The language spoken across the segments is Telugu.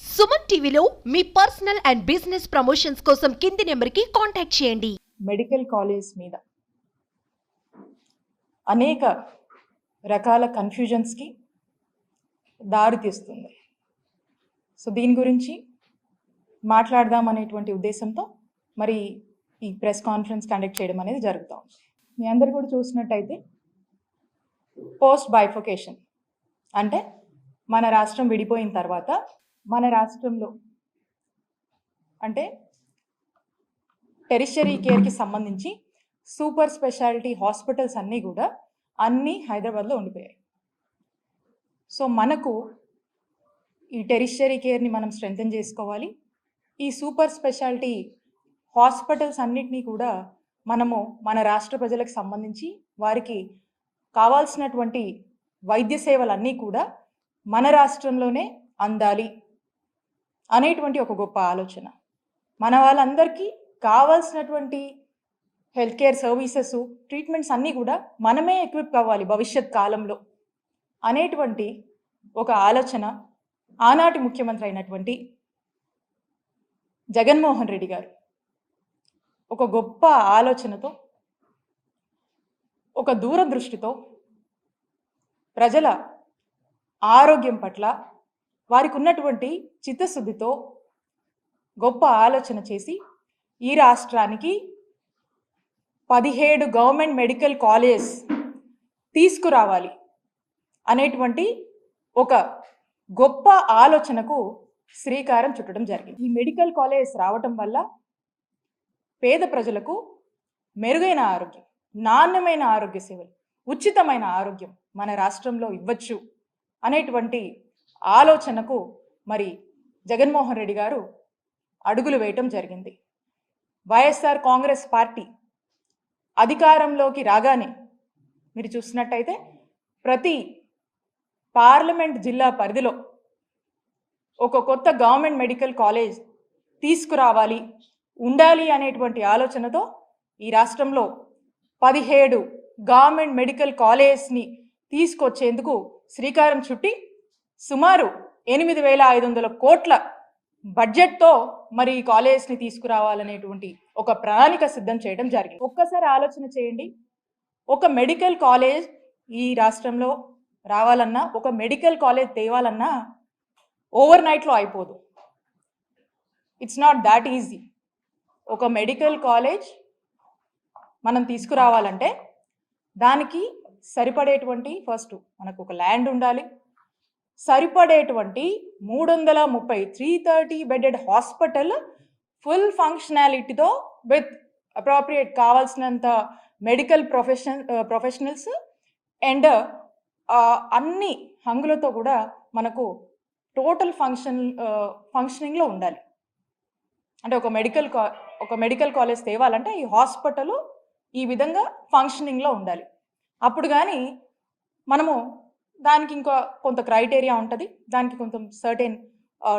సుమన్ టీవీలో మీ పర్సనల్ అండ్ బిజినెస్ ప్రమోషన్స్ కోసం కింది నెంబర్కి కాంటాక్ట్ చేయండి. మెడికల్ కాలేజ్ మీద అనేక రకాల కన్ఫ్యూజన్స్కి దారితీస్తుంది సో దీని గురించి మాట్లాడదాం అనేటువంటి ఉద్దేశంతో మరి ఈ ప్రెస్ కాన్ఫరెన్స్ కండక్ట్ చేయడం అనేది జరుగుతూ. ఉంది మీ అందరు కూడా చూసినట్టయితే పోస్ట్ బైఫొకేషన్ అంటే మన రాష్ట్రం విడిపోయిన తర్వాత మన రాష్ట్రంలో అంటే టెరిషరీ కేర్కి సంబంధించి సూపర్ స్పెషాలిటీ హాస్పిటల్స్ అన్నీ కూడా అన్నీ హైదరాబాద్లో ఉండిపోయాయి. సో మనకు ఈ టెరిషరీ కేర్ని మనం స్ట్రెంగ్తన్ చేసుకోవాలి. ఈ సూపర్ స్పెషాలిటీ హాస్పిటల్స్ అన్నిటినీ కూడా మనము మన రాష్ట్ర ప్రజలకు సంబంధించి వారికి కావాల్సినటువంటి వైద్య సేవలన్నీ కూడా మన రాష్ట్రంలోనే అందాలి. అనేటువంటి ఒక గొప్ప ఆలోచన. మన వాళ్ళందరికీ కావాల్సినటువంటి హెల్త్ కేర్ సర్వీసెస్ ట్రీట్మెంట్స్ అన్నీ కూడా మనమే ఎక్విప్ అవ్వాలి భవిష్యత్ కాలంలో అనేటువంటి ఒక ఆలోచన ఆనాటి ముఖ్యమంత్రి అయినటువంటి జగన్మోహన్ రెడ్డి గారు. ఒక గొప్ప ఆలోచనతో ఒక దూరదృష్టితో ప్రజల ఆరోగ్యం పట్ల వారికి ఉన్నటువంటి చిత్తశుద్ధితో గొప్ప ఆలోచన చేసి ఈ రాష్ట్రానికి పదిహేడు గవర్నమెంట్ మెడికల్ కాలేజ్ తీసుకురావాలి అనేటువంటి ఒక గొప్ప ఆలోచనకు శ్రీకారం చుట్టడం జరిగింది. ఈ మెడికల్ కాలేజ్ రావటం వల్ల పేద ప్రజలకు మెరుగైన ఆరోగ్యం నాణ్యమైన ఆరోగ్య సేవలు ఉచితమైన ఆరోగ్యం మన రాష్ట్రంలో ఇవ్వచ్చు అనేటువంటి ఆలోచనకు మరి జగన్మోహన్ రెడ్డి గారు అడుగులు వేయటం జరిగింది. వైఎస్ఆర్ కాంగ్రెస్ పార్టీ అధికారంలోకి రాగానే మీరు చూసినట్టయితే ప్రతి పార్లమెంట్ జిల్లా పరిధిలో ఒక కొత్త గవర్నమెంట్ మెడికల్ కాలేజ్ తీసుకురావాలి ఉండాలి అనేటువంటి ఆలోచనతో ఈ రాష్ట్రంలో పదిహేడు గవర్నమెంట్ మెడికల్ కాలేజ్ని తీసుకొచ్చేందుకు శ్రీకారం చుట్టి సుమారు ఎనిమిది వేల ఐదు వందల కోట్ల బడ్జెట్తో మరి ఈ కాలేజ్ని తీసుకురావాలనేటువంటి ఒక ప్రణాళిక సిద్ధం చేయడం జరిగింది. ఒక్కసారి ఆలోచన చేయండి. ఒక మెడికల్ కాలేజ్ ఈ రాష్ట్రంలో రావాలన్నా ఒక మెడికల్ కాలేజ్ తేవాలన్నా ఓవర్ నైట్లో అయిపోదు. ఇట్స్ నాట్ దాట్ ఈజీ ఒక మెడికల్ కాలేజ్ మనం తీసుకురావాలంటే దానికి సరిపడేటువంటి ఫస్ట్ మనకు ఒక ల్యాండ్ ఉండాలి. సరిపడేటువంటి మూడు వందల ముప్పై three thirty bedded hospital full ఫంక్షనాలిటీతో with appropriate కావాల్సినంత మెడికల్ ప్రొఫెషన్ ప్రొఫెషనల్స్ అండ్ అన్ని హంగులతో కూడా మనకు టోటల్ ఫంక్షన్ ఫంక్షనింగ్లో ఉండాలి. అంటే ఒక మెడికల్ కా ఒక మెడికల్ కాలేజ్ తేవాలంటే ఈ హాస్పిటల్ ఈ విధంగా ఫంక్షనింగ్లో ఉండాలి. అప్పుడు కానీ మనము దానికి ఇంకా కొంత క్రైటీరియా ఉంటుంది. దానికి కొంత సర్టెన్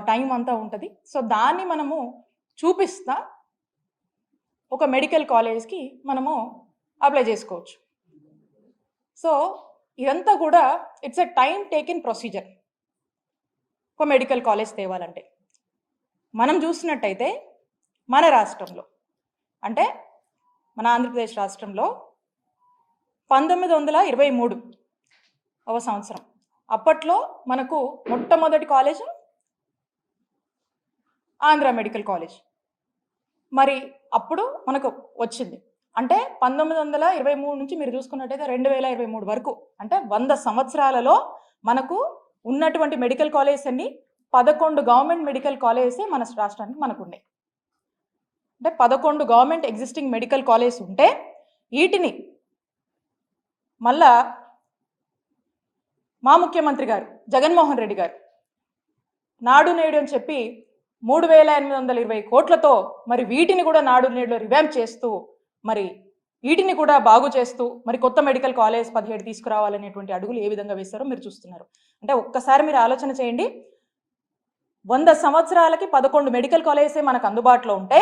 టైం అంతా ఉంటుంది. సో దాన్ని మనము చూపిస్తా ఒక మెడికల్ కాలేజ్కి మనము అప్లై చేసుకోవచ్చు. సో ఇదంతా కూడా it's a time taking procedure ఒక మెడికల్ కాలేజ్ తేవాలంటే. మనం చూసినట్టయితే మన రాష్ట్రంలో అంటే మన ఆంధ్రప్రదేశ్ రాష్ట్రంలో పంతొమ్మిది వందల ఇరవై మూడు ఒక సంవత్సరం. అప్పట్లో మనకు మొట్టమొదటి కాలేజ్ ఆంధ్ర మెడికల్ కాలేజ్. మరి అప్పుడు మనకు వచ్చింది. అంటే పంతొమ్మిది వందల ఇరవై మూడు నుంచి మీరు చూసుకున్నట్టయితే రెండు వేల ఇరవై మూడు వరకు. అంటే వంద సంవత్సరాలలో మనకు ఉన్నటువంటి మెడికల్ కాలేజెస్ అన్ని పదకొండు గవర్నమెంట్ మెడికల్ కాలేజెస్ మన రాష్ట్రానికి మనకు ఉన్నాయి అంటే పదకొండు గవర్నమెంట్ ఎగ్జిస్టింగ్ మెడికల్ కాలేజ్ ఉంటే వీటిని మళ్ళా మా ముఖ్యమంత్రి గారు జగన్మోహన్ రెడ్డి గారు. నాడు నేడు అని చెప్పి మూడు వేల ఎనిమిది వందల ఇరవై కోట్లతో మరి వీటిని కూడా నాడు నేడులో రివ్యాంప్ చేస్తూ మరి వీటిని కూడా బాగు చేస్తూ మరి కొత్త మెడికల్ కాలేజ్ పదిహేడు తీసుకురావాలనేటువంటి అడుగులు ఏ విధంగా వేస్తారో మీరు చూస్తున్నారు. అంటే ఒక్కసారి మీరు ఆలోచన చేయండి. వంద సంవత్సరాలకి పదకొండు మెడికల్ కాలేజెసే మనకు అందుబాటులో ఉంటే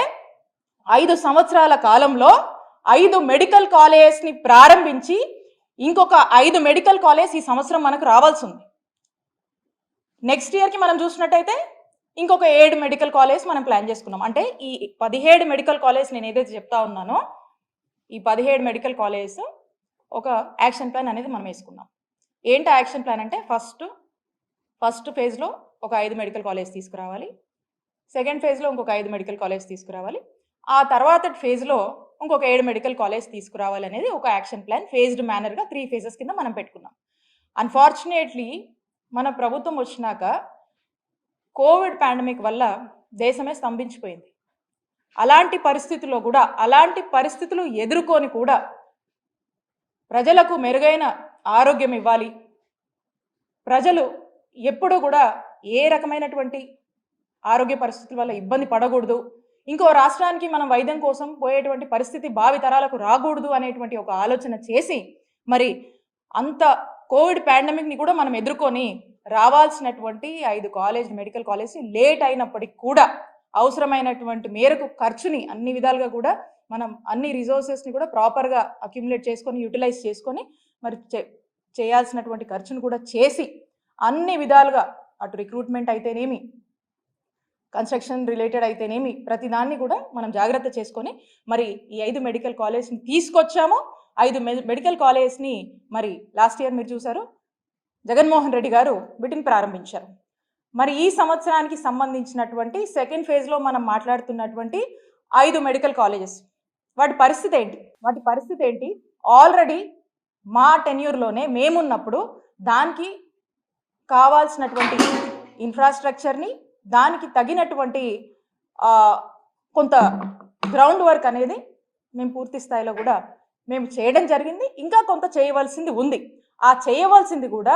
ఐదు సంవత్సరాల కాలంలో ఐదు మెడికల్ కాలేజెస్ని ప్రారంభించి ఇంకొక ఐదు మెడికల్ కాలేజ్ ఈ సంవత్సరం మనకు రావాల్సి ఉంది. నెక్స్ట్ ఇయర్కి మనం చూసినట్టయితే ఇంకొక ఏడు మెడికల్ కాలేజ్ మనం ప్లాన్ చేసుకున్నాం. అంటే ఈ పదిహేడు మెడికల్ కాలేజ్ నేను ఏదైతే చెప్తా ఉన్నానో ఈ పదిహేడు మెడికల్ కాలేజ్ ఒక యాక్షన్ ప్లాన్ అనేది మనం వేసుకున్నాం. ఏంటి యాక్షన్ ప్లాన్ అంటే ఫస్ట్ ఫస్ట్ ఫేజ్లో ఒక ఐదు మెడికల్ కాలేజ్ తీసుకురావాలి. సెకండ్ ఫేజ్లో ఇంకొక ఐదు మెడికల్ కాలేజ్ తీసుకురావాలి. ఆ తర్వాత ఫేజ్లో ఇంకొక ఏడు మెడికల్ కాలేజ్ తీసుకురావాలనేది ఒక యాక్షన్ ప్లాన్ ఫేజ్డ్ మేనర్గా త్రీ ఫేజెస్ కింద మనం పెట్టుకున్నాం. అన్ఫార్చునేట్లీ మన ప్రభుత్వం వచ్చినాక కోవిడ్ పాండమిక్ వల్ల దేశమే స్తంభించిపోయింది. అలాంటి పరిస్థితుల్లో కూడా అలాంటి పరిస్థితులు ఎదుర్కొని కూడా ప్రజలకు మెరుగైన ఆరోగ్యం ఇవ్వాలి. ప్రజలు ఎప్పుడూ కూడా ఏ రకమైనటువంటి ఆరోగ్య పరిస్థితుల వల్ల ఇబ్బంది పడకూడదు. ఇంకో రాష్ట్రానికి మనం వైద్యం కోసం పోయేటువంటి పరిస్థితి భావి తరాలకు రాకూడదు అనేటువంటి ఒక ఆలోచన చేసి మరి అంత కోవిడ్ పాండమిక్ని కూడా మనం ఎదుర్కొని రావాల్సినటువంటి ఐదు కాలేజ్ మెడికల్ కాలేజ్ లేట్ అయినప్పటికీ కూడా అవసరమైనటువంటి మేరకు ఖర్చుని అన్ని విధాలుగా కూడా మనం అన్ని రిసోర్సెస్ని కూడా ప్రాపర్గా అక్యుములేట్ చేసుకొని యూటిలైజ్ చేసుకొని మరి చే- చేయాల్సినటువంటి ఖర్చును కూడా చేసి అన్ని విధాలుగా అటు రిక్రూట్మెంట్ అయితేనేమి కన్స్ట్రక్షన్ రిలేటెడ్ అయితేనేమి ప్రతి దాన్ని కూడా మనం జాగ్రత్త చేసుకొని మరి ఈ ఐదు మెడికల్ కాలేజ్ని తీసుకొచ్చాము. ఐదు మె- మెడికల్ కాలేజ్ని మరి లాస్ట్ ఇయర్ మీరు చూసారు జగన్మోహన్ రెడ్డి గారు వీటిని ప్రారంభించారు. మరి ఈ సంవత్సరానికి సంబంధించినటువంటి సెకండ్ ఫేజ్లో మనం మాట్లాడుతున్నటువంటి ఐదు మెడికల్ కాలేజెస్. వాటి పరిస్థితి ఏంటి? వాటి పరిస్థితి ఏంటి? ఆల్రెడీ మా టెన్యూర్లోనే మేమున్నప్పుడు దానికి కావాల్సినటువంటి ఇన్ఫ్రాస్ట్రక్చర్ని దానికి తగినటువంటి కొంత గ్రౌండ్ వర్క్ అనేది మేము పూర్తి స్థాయిలో కూడా మేము చేయడం జరిగింది. ఇంకా కొంత చేయవలసింది ఉంది. ఆ చేయవలసింది కూడా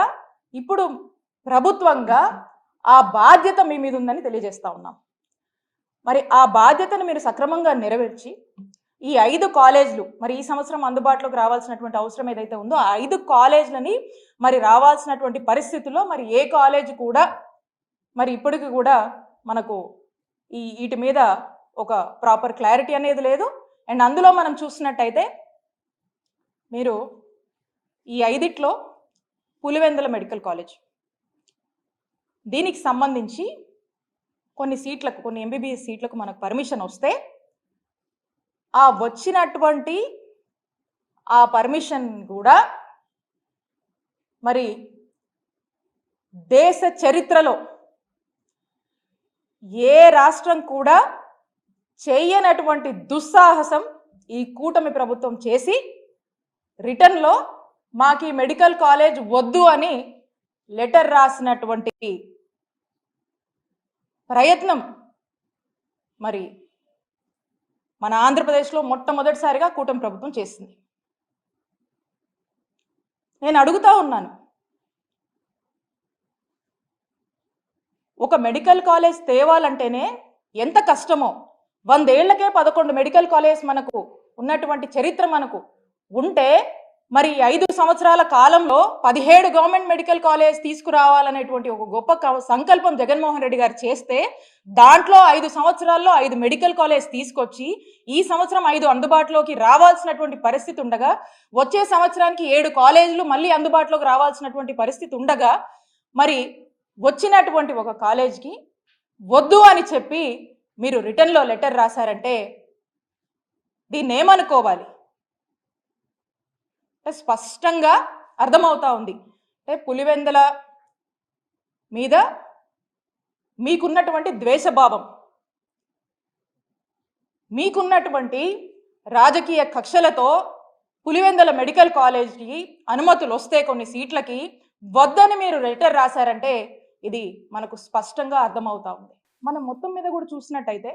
ఇప్పుడు ప్రభుత్వంగా ఆ బాధ్యత మీ మీద ఉందని తెలియజేస్తా ఉన్నాం. మరి ఆ బాధ్యతను మీరు సక్రమంగా నెరవేర్చి ఈ ఐదు కాలేజీలు మరి ఈ సంవత్సరం అందుబాటులోకి రావాల్సినటువంటి అవసరం ఏదైతే ఉందో ఆ ఐదు కాలేజీలని మరి రావాల్సినటువంటి పరిస్థితుల్లో మరి ఏ కాలేజ్ కూడా మరి ఇప్పటికి కూడా మనకు ఈ వీటి మీద ఒక ప్రాపర్ క్లారిటీ అనేది లేదు. అండ్ అందులో మనం చూసినట్టయితే మీరు ఈ ఐదిట్లో పులివెందుల మెడికల్ కాలేజ్. దీనికి సంబంధించి కొన్ని సీట్లకు కొన్ని ఎంబీబీఎస్ సీట్లకు మనకు పర్మిషన్ వస్తే ఆ వచ్చినటువంటి ఆ పర్మిషన్ కూడా మరి దేశ చరిత్రలో ఏ రాష్ట్రం కూడా చేయనటువంటి దుస్సాహసం ఈ కూటమి ప్రభుత్వం చేసి రిటర్న్లో మాకు ఈ మెడికల్ కాలేజ్ వద్దు అని లెటర్ రాసినటువంటి ప్రయత్నం మరి మన ఆంధ్రప్రదేశ్లో మొట్టమొదటిసారిగా కూటమి ప్రభుత్వం చేసింది. నేను అడుగుతా ఉన్నాను. ఒక మెడికల్ కాలేజ్ తేవాలంటేనే ఎంత కష్టమో. వందేళ్ళకే పదకొండు మెడికల్ కాలేజ్ మనకు ఉన్నటువంటి చరిత్ర మనకు ఉంటే మరి ఐదు సంవత్సరాల కాలంలో పదిహేడు గవర్నమెంట్ మెడికల్ కాలేజ్ తీసుకురావాలనేటువంటి ఒక గొప్ప క- సంకల్పం జగన్మోహన్ రెడ్డి గారు చేస్తే దాంట్లో ఐదు సంవత్సరాల్లో ఐదు మెడికల్ కాలేజ్ తీసుకొచ్చి ఈ సంవత్సరం ఐదు అందుబాటులోకి రావాల్సినటువంటి పరిస్థితి ఉండగా వచ్చే సంవత్సరానికి ఏడు కాలేజీలు మళ్ళీ అందుబాటులోకి రావాల్సినటువంటి పరిస్థితి ఉండగా మరి వచ్చినటువంటి ఒక కాలేజ్కి వద్దు అని చెప్పి మీరు రిటర్న్లో లెటర్ రాశారంటే దీన్ని ఏమనుకోవాలి? అంటే స్పష్టంగా అర్థమవుతా ఉంది. అంటే పులివెందల మీద మీకున్నటువంటి ద్వేషభావం మీకున్నటువంటి రాజకీయ కక్షలతో పులివెందల మెడికల్ కాలేజ్కి అనుమతులు వస్తే కొన్ని సీట్లకి వద్దని మీరు లెటర్ రాశారంటే ఇది మనకు స్పష్టంగా అర్థమవుతా ఉంది. మనం మొత్తం మీద కూడా చూసినట్టయితే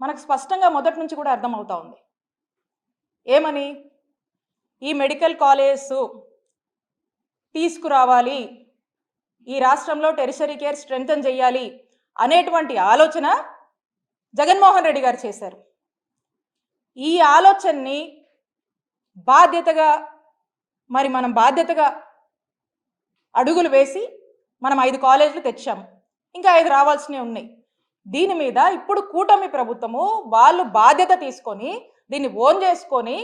మనకు స్పష్టంగా మొదటి నుంచి కూడా అర్థమవుతా ఉంది. ఏమని? ఈ మెడికల్ కాలేజ్ తీసుకురావాలి. ఈ రాష్ట్రంలో టెరిషరీ కేర్ స్ట్రెంగ్తన్ చేయాలి అనేటువంటి ఆలోచన జగన్మోహన్ రెడ్డి గారు చేశారు. ఈ ఆలోచనని బాధ్యతగా మరి మనం బాధ్యతగా అడుగులు వేసి మనం ఐదు కాలేజీలు తెచ్చాము. ఇంకా ఐదు రావాల్సినవి ఉన్నాయి. దీని మీద ఇప్పుడు కూటమి ప్రభుత్వము వాళ్ళు బాధ్యత తీసుకొని దీన్ని ఓన్ చేసుకొని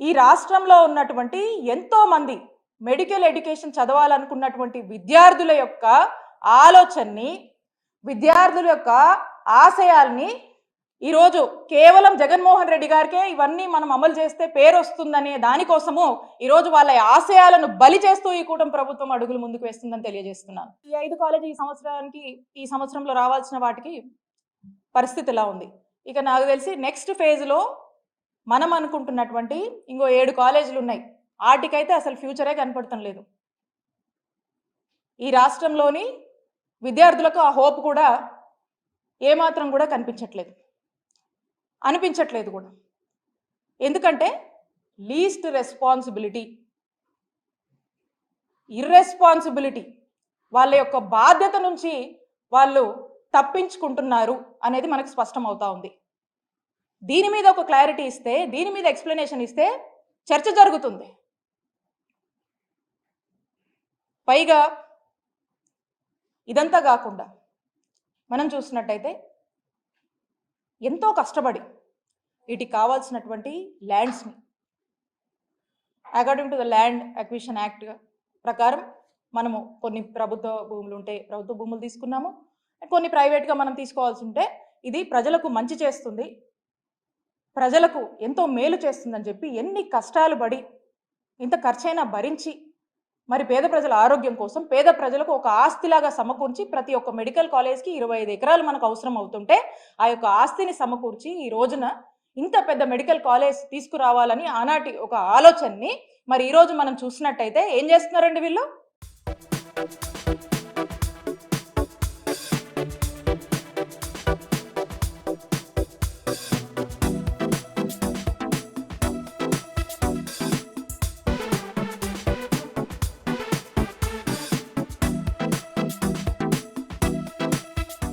ఈ రాష్ట్రంలో ఉన్నటువంటి ఎంతోమంది మెడికల్ ఎడ్యుకేషన్ చదవాలనుకున్నటువంటి విద్యార్థుల యొక్క ఆలోచనని విద్యార్థుల యొక్క ఆశయాల్ని ఈరోజు కేవలం జగన్మోహన్ రెడ్డి గారికే ఇవన్నీ మనం అమలు చేస్తే పేరు వస్తుందనే దానికోసము ఈరోజు వాళ్ళ ఆశయాలను బలి చేస్తూ ఈ కూటమి ప్రభుత్వం అడుగులు ముందుకు వేస్తుందని తెలియజేస్తున్నాను. ఈ ఐదు కాలేజీ ఈ సంవత్సరానికి ఈ సంవత్సరంలో రావాల్సిన వాటికి పరిస్థితి ఇలా ఉంది. ఇక నాకు తెలిసి నెక్స్ట్ ఫేజ్లో మనం అనుకుంటున్నటువంటి ఇంకో ఏడు కాలేజీలు ఉన్నాయి. వాటికైతే అసలు ఫ్యూచరే కనపడటం లేదు. ఈ రాష్ట్రంలోని విద్యార్థులకు ఆ హోప్ కూడా ఏమాత్రం కూడా కనిపించట్లేదు. అనిపించట్లేదు కూడా. ఎందుకంటే లీస్ట్ రెస్పాన్సిబిలిటీ ఇర్రెస్పాన్సిబిలిటీ వాళ్ళ యొక్క బాధ్యత నుంచి వాళ్ళు తప్పించుకుంటున్నారు అనేది మనకు స్పష్టం అవుతా ఉంది. దీని మీద ఒక క్లారిటీ ఇస్తే దీని మీద ఎక్స్ప్లెనేషన్ ఇస్తే చర్చ జరుగుతుంది. పైగా ఇదంతా కాకుండా మనం చూసినట్టయితే ఎంతో కష్టపడి వీటికి కావాల్సినటువంటి ల్యాండ్స్ని according to the land acquisition act ప్రకారం మనము కొన్ని ప్రభుత్వ భూములు ఉంటే ప్రభుత్వ భూములు తీసుకున్నాము. కొన్ని ప్రైవేట్గా మనం తీసుకోవాల్సి ఉంటే ఇది ప్రజలకు మంచి చేస్తుంది. ప్రజలకు ఎంతో మేలు చేస్తుందని చెప్పి ఎన్ని కష్టాలు పడి ఇంత ఖర్చైనా భరించి మరి పేద ప్రజల ఆరోగ్యం కోసం పేద ప్రజలకు ఒక ఆస్తిలాగా సమకూర్చి ప్రతి ఒక్క మెడికల్ కాలేజ్కి ఇరవై ఐదు ఎకరాలు మనకు అవసరం అవుతుంటే ఆ యొక్క ఆస్తిని సమకూర్చి ఈ రోజున ఇంత పెద్ద మెడికల్ కాలేజ్ తీసుకురావాలని ఆనాటి ఒక ఆలోచనని మరి ఈరోజు మనం చూసినట్టయితే ఏం చేస్తున్నారండి వీళ్ళు?